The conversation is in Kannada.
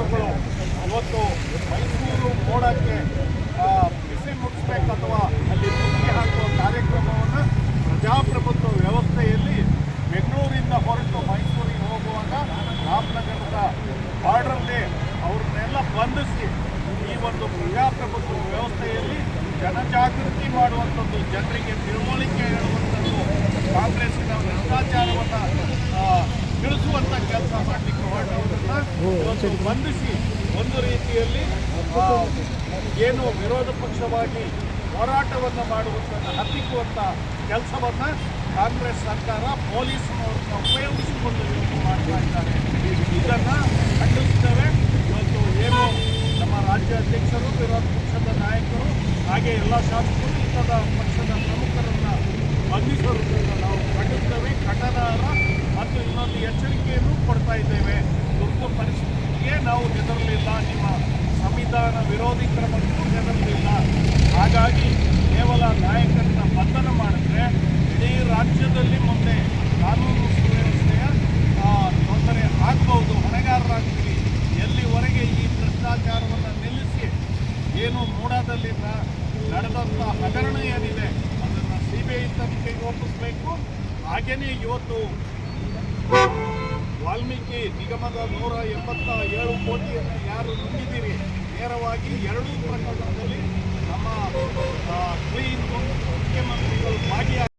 ಸಹೋದರಗಳು ಇವತ್ತು ಮೈಸೂರು ಮೋಡಕ್ಕೆ ಬಿಸಿ ಮುಟ್ಟಿಸ್ಬೇಕು ಅಥವಾ ಅಲ್ಲಿ ಮುಗಿ ಹಾಕುವ ಕಾರ್ಯಕ್ರಮವನ್ನು ಪ್ರಜಾಪ್ರಭುತ್ವ ವ್ಯವಸ್ಥೆಯಲ್ಲಿ ಬೆಂಗಳೂರಿಂದ ಹೊರಟು ಮೈಸೂರಿಗೆ ಹೋಗುವಾಗ ರಾಮನಗರದ ಬಾರ್ಡ್ರಲ್ಲಿ ಅವ್ರನ್ನೆಲ್ಲ ಬಂಧಿಸಿ ಈ ಒಂದು ಪ್ರಜಾಪ್ರಭುತ್ವ ವ್ಯವಸ್ಥೆಯಲ್ಲಿ ಜನಜಾಗೃತಿ ಮಾಡುವಂಥದ್ದು ಜನರಿಗೆ ತಿಳುವಳಿಕೆ ಹೇಳುವಂಥ ಬಂಧಿಸಿ, ಒಂದು ರೀತಿಯಲ್ಲಿ ಏನು ವಿರೋಧ ಪಕ್ಷವಾಗಿ ಹೋರಾಟವನ್ನು ಮಾಡುವಂಥದ್ದು ಹತ್ತಿಕ್ಕುವಂಥ ಕೆಲಸವನ್ನು ಕಾಂಗ್ರೆಸ್ ಸರ್ಕಾರ ಪೊಲೀಸ್ನವ್ರನ್ನ ಉಪಯೋಗಿಸಿಕೊಂಡು ಮಾಡ್ತಾ ಇದ್ದಾರೆ. ಇದನ್ನು ಖಂಡಿಸ್ತೇವೆ ಇವತ್ತು ಏನು ನಮ್ಮ ರಾಜ್ಯ ಅಧ್ಯಕ್ಷರು ವಿರೋಧ ಪಕ್ಷದ ನಾಯಕರು, ಹಾಗೆ ಎಲ್ಲ ಶಾಸಕರು ಇಲ್ಲದ ಪಕ್ಷದ ಪ್ರಮುಖರನ್ನು ಬಂಧಿಸಿರುವುದನ್ನು ನಾವು ಖಂಡಿಸ್ತೇವೆ ಕಟನಾರ ಮತ್ತು ಇನ್ನೊಂದು ಎಚ್ಚರಿಕೆಯನ್ನು ಕೊಡ್ತಾ ಇದ್ದೇವೆ ಪರಿಸ್ಥಿತಿಗೆ ನಾವು ಹೆದರಲಿಲ್ಲ ನಿಮ್ಮ ಸಂವಿಧಾನ ವಿರೋಧಿ ಕ್ರಮಕ್ಕೂ ಹೆದರಲಿಲ್ಲ ಹಾಗಾಗಿ ಕೇವಲ ನಾಯಕರನ್ನ ಬಂಧನ ಮಾಡಿದ್ರೆ ಇಡೀ ರಾಜ್ಯದಲ್ಲಿ ಮುಂದೆ ಕಾನೂನು ಸುವ್ಯವಸ್ಥೆಯ ತೊಂದರೆ ಆಗ್ಬೋದು ಹೊಣೆಗಾರರಾಗ್ತೀವಿ. ಎಲ್ಲಿವರೆಗೆ ಈ ಭ್ರಷ್ಟಾಚಾರವನ್ನು ನಿಲ್ಲಿಸಿ ಏನು ಮೂಡಾದಲ್ಲಿ ನಡೆದಂಥ ಹಗರಣ ಏನಿದೆ ಅದನ್ನು ಸಿ ಬಿ ಐ ತನಿಖೆಗೆ ಒಪ್ಪಿಸಬೇಕು. ಹಾಗೆಯೇ ಇವತ್ತು ವಾಲ್ಮೀಕಿ ನಿಗಮದ ನೂರ ಎಂಬತ್ತ ಏಳು ಕೋಟಿಯನ್ನು ಯಾರು ನುಂಗಿದ್ದೀರಿ? ನೇರವಾಗಿ ಎರಡೂ ಪ್ರಕರಣದಲ್ಲಿ ನಮ್ಮ